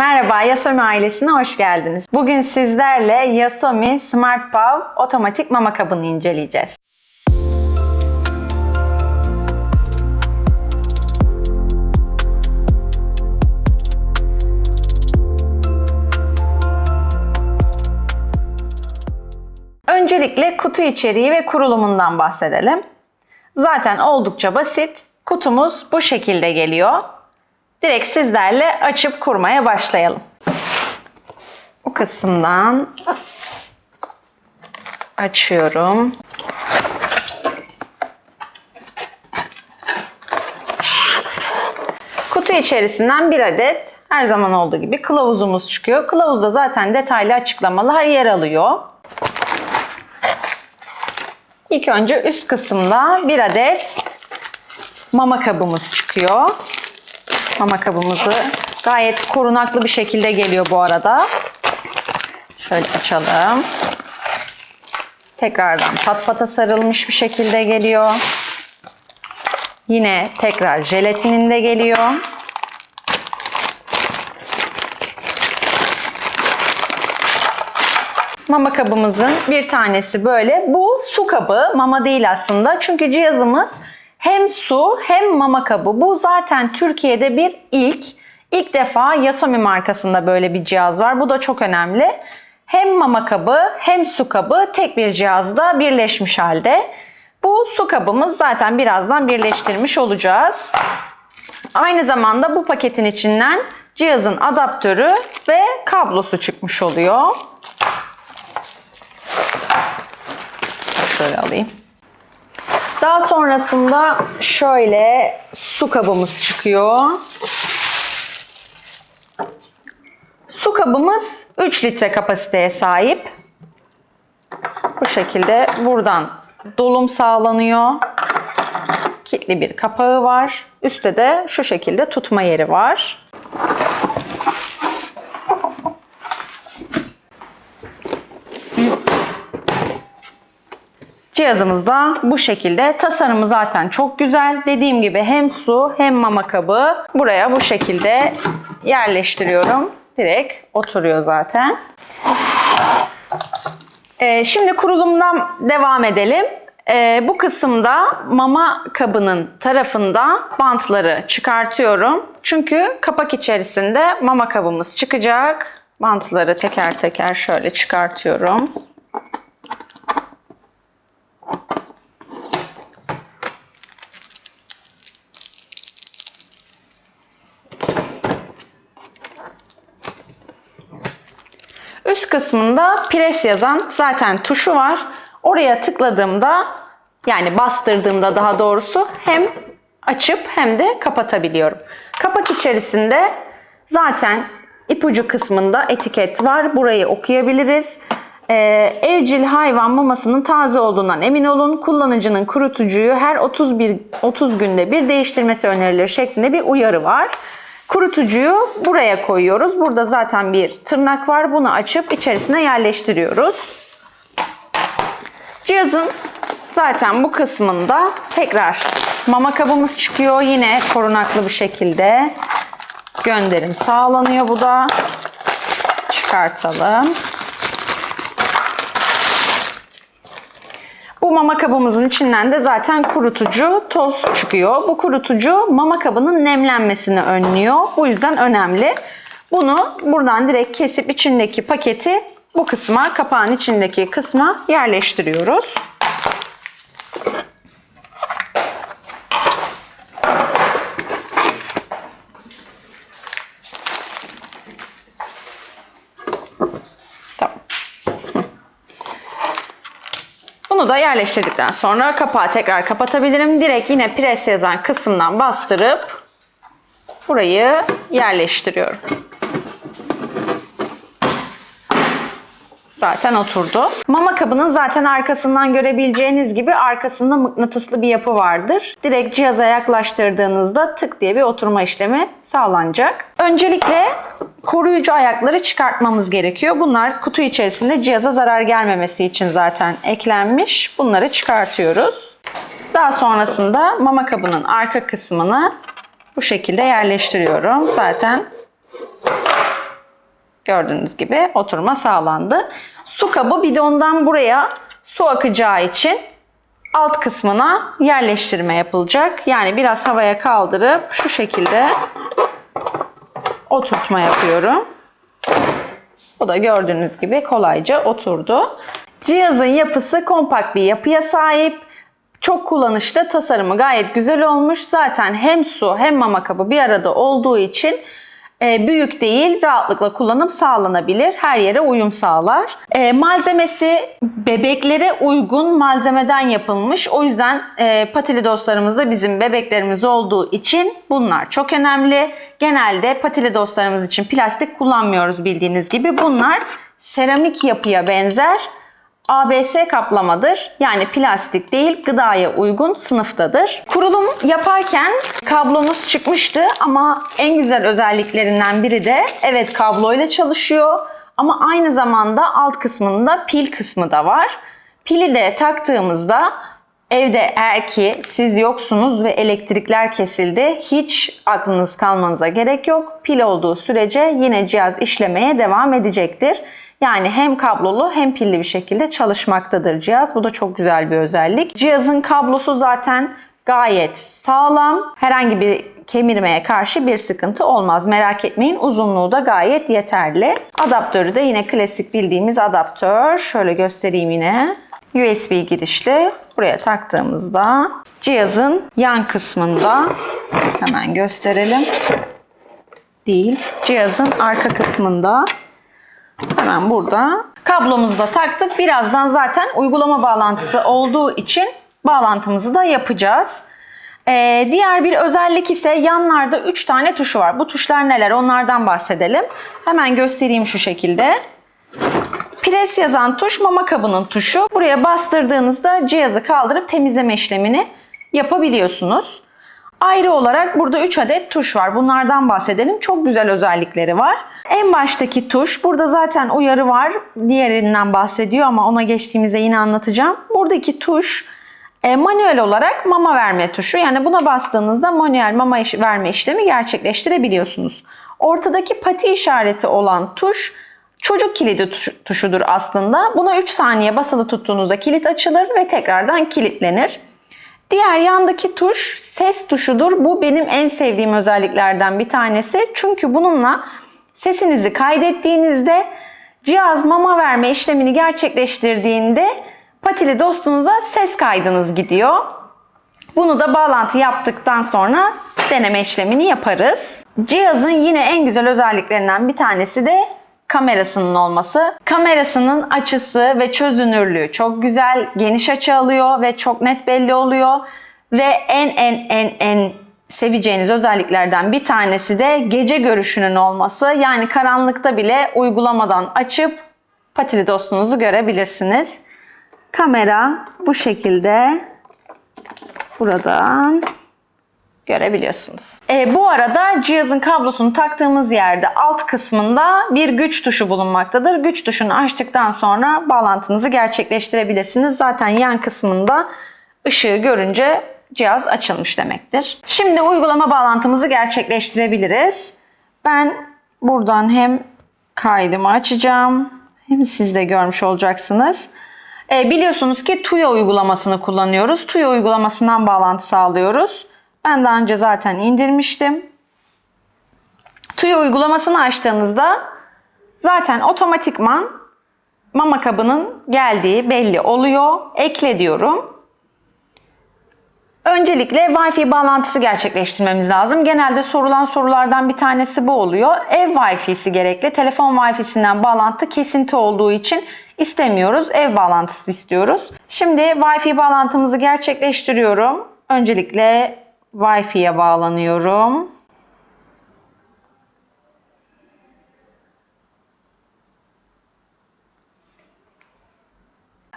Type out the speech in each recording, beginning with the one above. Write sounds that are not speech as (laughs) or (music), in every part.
Merhaba, Yasomi ailesine hoş geldiniz. Bugün sizlerle Yasomi Smart Paw otomatik mama kabını inceleyeceğiz. Öncelikle kutu içeriği ve kurulumundan bahsedelim. Zaten oldukça basit. Kutumuz bu şekilde geliyor. Direkt sizlerle açıp kurmaya başlayalım. Bu kısımdan açıyorum. Kutu içerisinden bir adet her zaman olduğu gibi kılavuzumuz çıkıyor. Kılavuzda zaten detaylı açıklamalar yer alıyor. İlk önce üst kısımda bir adet mama kabımız çıkıyor. Mama kabımızı gayet korunaklı bir şekilde geliyor bu arada. Şöyle açalım. Tekrardan pat pata sarılmış bir şekilde geliyor. Yine tekrar jelatininde geliyor. Mama kabımızın bir tanesi böyle. Bu su kabı, mama değil aslında. Çünkü cihazımız hem su hem mama kabı. Bu zaten Türkiye'de bir ilk. İlk defa Yasomi markasında böyle bir cihaz var. Bu da çok önemli. Hem mama kabı hem su kabı tek bir cihazda birleşmiş halde. Bu su kabımız zaten birazdan birleştirmiş olacağız. Aynı zamanda bu paketin içinden cihazın adaptörü ve kablosu çıkmış oluyor. Şöyle alayım. Daha sonrasında şöyle su kabımız çıkıyor. Su kabımız 3 litre kapasiteye sahip. Bu şekilde buradan dolum sağlanıyor. Kilitli bir kapağı var. Üstte de şu şekilde tutma yeri var. Cihazımız da bu şekilde. Tasarımı zaten çok güzel. Dediğim gibi hem su hem mama kabı. Buraya bu şekilde yerleştiriyorum. Direkt oturuyor zaten. Ee, şimdi kurulumdan devam edelim. Ee, bu kısımda mama kabının tarafında bantları çıkartıyorum. Çünkü kapak içerisinde mama kabımız çıkacak. Bantları teker teker şöyle çıkartıyorum. Üst kısmında pres yazan zaten tuşu var. Oraya tıkladığımda yani bastırdığımda daha doğrusu hem açıp hem de kapatabiliyorum. Kapak içerisinde zaten ipucu kısmında etiket var. Burayı okuyabiliriz. Ee, evcil hayvan mamasının taze olduğundan emin olun. Kullanıcının kurutucuyu her 31 30 günde bir değiştirmesi önerilir şeklinde bir uyarı var. Kurutucuyu buraya koyuyoruz. Burada zaten bir tırnak var. Bunu açıp içerisine yerleştiriyoruz. Cihazın zaten bu kısmında tekrar mama kabımız çıkıyor. Yine korunaklı bir şekilde gönderim sağlanıyor bu da. Çıkartalım. Bu mama kabımızın içinden de zaten kurutucu toz çıkıyor. Bu kurutucu mama kabının nemlenmesini önlüyor. Bu yüzden önemli. Bunu buradan direkt kesip içindeki paketi bu kısma, kapağın içindeki kısma yerleştiriyoruz. Da yerleştirdikten sonra kapağı tekrar kapatabilirim. Direkt yine pres yazan kısımdan bastırıp burayı yerleştiriyorum. Zaten oturdu. Mama kabının zaten arkasından görebileceğiniz gibi arkasında mıknatıslı bir yapı vardır. Direkt cihaza yaklaştırdığınızda tık diye bir oturma işlemi sağlanacak. Öncelikle koruyucu ayakları çıkartmamız gerekiyor. Bunlar kutu içerisinde cihaza zarar gelmemesi için zaten eklenmiş. Bunları çıkartıyoruz. Daha sonrasında mama kabının arka kısmını bu şekilde yerleştiriyorum. Zaten Gördüğünüz gibi oturma sağlandı. Su kabı bidondan buraya su akacağı için alt kısmına yerleştirme yapılacak. Yani biraz havaya kaldırıp şu şekilde oturtma yapıyorum. Bu da gördüğünüz gibi kolayca oturdu. Cihazın yapısı kompakt bir yapıya sahip. Çok kullanışlı, tasarımı gayet güzel olmuş. Zaten hem su hem mama kabı bir arada olduğu için büyük değil, rahatlıkla kullanım sağlanabilir. Her yere uyum sağlar. E, malzemesi bebeklere uygun malzemeden yapılmış. O yüzden e, patili dostlarımız da bizim bebeklerimiz olduğu için bunlar çok önemli. Genelde patili dostlarımız için plastik kullanmıyoruz bildiğiniz gibi. Bunlar seramik yapıya benzer ABS kaplamadır. Yani plastik değil, gıdaya uygun sınıftadır. Kurulum yaparken kablomuz çıkmıştı ama en güzel özelliklerinden biri de evet kabloyla çalışıyor ama aynı zamanda alt kısmında pil kısmı da var. Pili de taktığımızda evde eğer ki siz yoksunuz ve elektrikler kesildi hiç aklınız kalmanıza gerek yok. Pil olduğu sürece yine cihaz işlemeye devam edecektir. Yani hem kablolu hem pilli bir şekilde çalışmaktadır cihaz. Bu da çok güzel bir özellik. Cihazın kablosu zaten gayet sağlam. Herhangi bir kemirmeye karşı bir sıkıntı olmaz. Merak etmeyin uzunluğu da gayet yeterli. Adaptörü de yine klasik bildiğimiz adaptör. Şöyle göstereyim yine. USB girişli. Buraya taktığımızda cihazın yan kısmında hemen gösterelim. Değil. Cihazın arka kısmında Hemen burada. Kablomuzu da taktık. Birazdan zaten uygulama bağlantısı olduğu için bağlantımızı da yapacağız. Ee, diğer bir özellik ise yanlarda 3 tane tuşu var. Bu tuşlar neler onlardan bahsedelim. Hemen göstereyim şu şekilde. Pres yazan tuş mama kabının tuşu. Buraya bastırdığınızda cihazı kaldırıp temizleme işlemini yapabiliyorsunuz. Ayrı olarak burada 3 adet tuş var. Bunlardan bahsedelim. Çok güzel özellikleri var. En baştaki tuş, burada zaten uyarı var. Diğerinden bahsediyor ama ona geçtiğimizde yine anlatacağım. Buradaki tuş e, manuel olarak mama verme tuşu. Yani buna bastığınızda manuel mama iş, verme işlemi gerçekleştirebiliyorsunuz. Ortadaki pati işareti olan tuş çocuk kilidi tuş, tuşudur aslında. Buna 3 saniye basılı tuttuğunuzda kilit açılır ve tekrardan kilitlenir. Diğer yandaki tuş ses tuşudur. Bu benim en sevdiğim özelliklerden bir tanesi. Çünkü bununla sesinizi kaydettiğinizde cihaz mama verme işlemini gerçekleştirdiğinde patili dostunuza ses kaydınız gidiyor. Bunu da bağlantı yaptıktan sonra deneme işlemini yaparız. Cihazın yine en güzel özelliklerinden bir tanesi de kamerasının olması. Kamerasının açısı ve çözünürlüğü çok güzel, geniş açı alıyor ve çok net belli oluyor. Ve en en en en seveceğiniz özelliklerden bir tanesi de gece görüşünün olması. Yani karanlıkta bile uygulamadan açıp patili dostunuzu görebilirsiniz. Kamera bu şekilde buradan görebiliyorsunuz. E, bu arada cihazın kablosunu taktığımız yerde alt kısmında bir güç tuşu bulunmaktadır. Güç tuşunu açtıktan sonra bağlantınızı gerçekleştirebilirsiniz. Zaten yan kısmında ışığı görünce cihaz açılmış demektir. Şimdi uygulama bağlantımızı gerçekleştirebiliriz. Ben buradan hem kaydımı açacağım hem siz de görmüş olacaksınız. E, biliyorsunuz ki Tuya uygulamasını kullanıyoruz. Tuya uygulamasından bağlantı sağlıyoruz. Ben daha önce zaten indirmiştim. Tuya uygulamasını açtığınızda zaten otomatikman mama kabının geldiği belli oluyor. Ekle diyorum. Öncelikle Wi-Fi bağlantısı gerçekleştirmemiz lazım. Genelde sorulan sorulardan bir tanesi bu oluyor. Ev Wi-Fi'si gerekli. Telefon Wi-Fi'sinden bağlantı kesinti olduğu için istemiyoruz. Ev bağlantısı istiyoruz. Şimdi Wi-Fi bağlantımızı gerçekleştiriyorum. Öncelikle Wi-Fi'ye bağlanıyorum.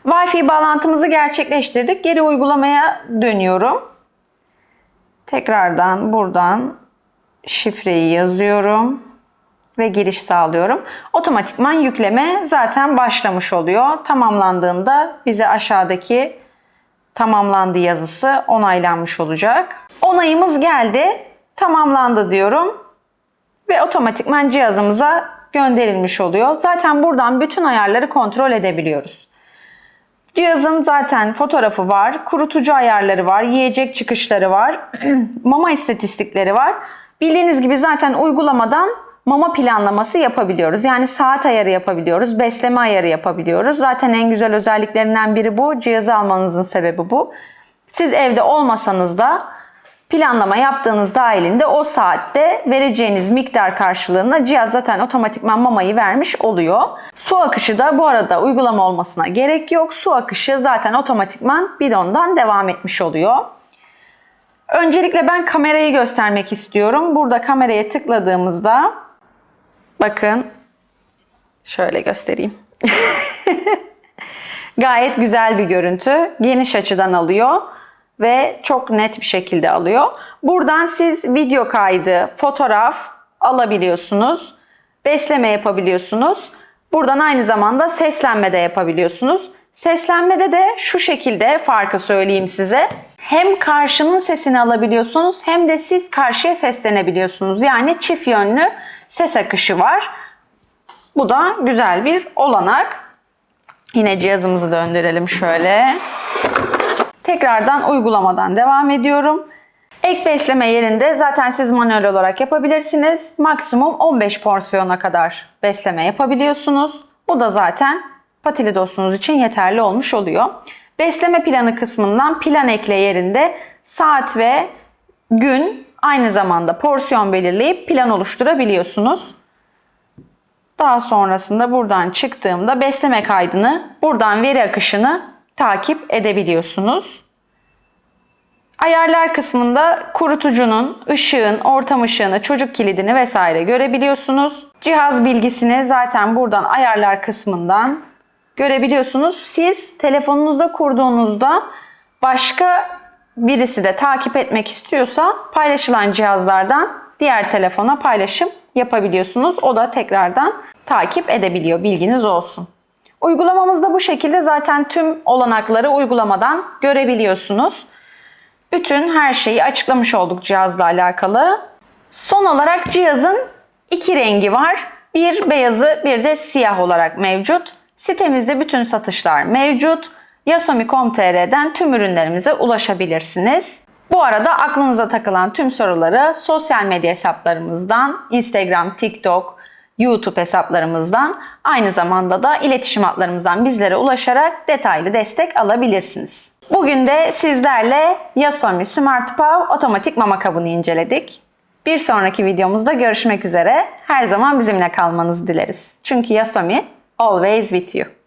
Wi-Fi bağlantımızı gerçekleştirdik. Geri uygulamaya dönüyorum. Tekrardan buradan şifreyi yazıyorum ve giriş sağlıyorum. Otomatikman yükleme zaten başlamış oluyor. Tamamlandığında bize aşağıdaki tamamlandı yazısı onaylanmış olacak. Onayımız geldi. Tamamlandı diyorum. Ve otomatikman cihazımıza gönderilmiş oluyor. Zaten buradan bütün ayarları kontrol edebiliyoruz. Cihazın zaten fotoğrafı var, kurutucu ayarları var, yiyecek çıkışları var, (clears throat) mama istatistikleri var. Bildiğiniz gibi zaten uygulamadan mama planlaması yapabiliyoruz. Yani saat ayarı yapabiliyoruz, besleme ayarı yapabiliyoruz. Zaten en güzel özelliklerinden biri bu. Cihazı almanızın sebebi bu. Siz evde olmasanız da planlama yaptığınız dahilinde o saatte vereceğiniz miktar karşılığında cihaz zaten otomatikman mamayı vermiş oluyor. Su akışı da bu arada uygulama olmasına gerek yok. Su akışı zaten otomatikman bidondan devam etmiş oluyor. Öncelikle ben kamerayı göstermek istiyorum. Burada kameraya tıkladığımızda bakın şöyle göstereyim. (laughs) Gayet güzel bir görüntü. Geniş açıdan alıyor ve çok net bir şekilde alıyor. Buradan siz video kaydı, fotoğraf alabiliyorsunuz. Besleme yapabiliyorsunuz. Buradan aynı zamanda seslenme de yapabiliyorsunuz. Seslenmede de şu şekilde farkı söyleyeyim size. Hem karşının sesini alabiliyorsunuz hem de siz karşıya seslenebiliyorsunuz. Yani çift yönlü ses akışı var. Bu da güzel bir olanak. Yine cihazımızı döndürelim şöyle. Tekrardan uygulamadan devam ediyorum. Ek besleme yerinde zaten siz manuel olarak yapabilirsiniz. Maksimum 15 porsiyona kadar besleme yapabiliyorsunuz. Bu da zaten patili dostunuz için yeterli olmuş oluyor. Besleme planı kısmından plan ekle yerinde saat ve gün aynı zamanda porsiyon belirleyip plan oluşturabiliyorsunuz. Daha sonrasında buradan çıktığımda besleme kaydını, buradan veri akışını takip edebiliyorsunuz. Ayarlar kısmında kurutucunun, ışığın, ortam ışığını, çocuk kilidini vesaire görebiliyorsunuz. Cihaz bilgisini zaten buradan ayarlar kısmından görebiliyorsunuz. Siz telefonunuzda kurduğunuzda başka birisi de takip etmek istiyorsa paylaşılan cihazlardan diğer telefona paylaşım yapabiliyorsunuz. O da tekrardan takip edebiliyor. Bilginiz olsun. Uygulamamızda bu şekilde zaten tüm olanakları uygulamadan görebiliyorsunuz. Bütün her şeyi açıklamış olduk cihazla alakalı. Son olarak cihazın iki rengi var. Bir beyazı bir de siyah olarak mevcut. Sitemizde bütün satışlar mevcut. Yasomi.com.tr'den tüm ürünlerimize ulaşabilirsiniz. Bu arada aklınıza takılan tüm soruları sosyal medya hesaplarımızdan, Instagram, TikTok, YouTube hesaplarımızdan, aynı zamanda da iletişim hatlarımızdan bizlere ulaşarak detaylı destek alabilirsiniz. Bugün de sizlerle Yasomi Smart Paw otomatik mama kabını inceledik. Bir sonraki videomuzda görüşmek üzere. Her zaman bizimle kalmanızı dileriz. Çünkü Yasomi always with you.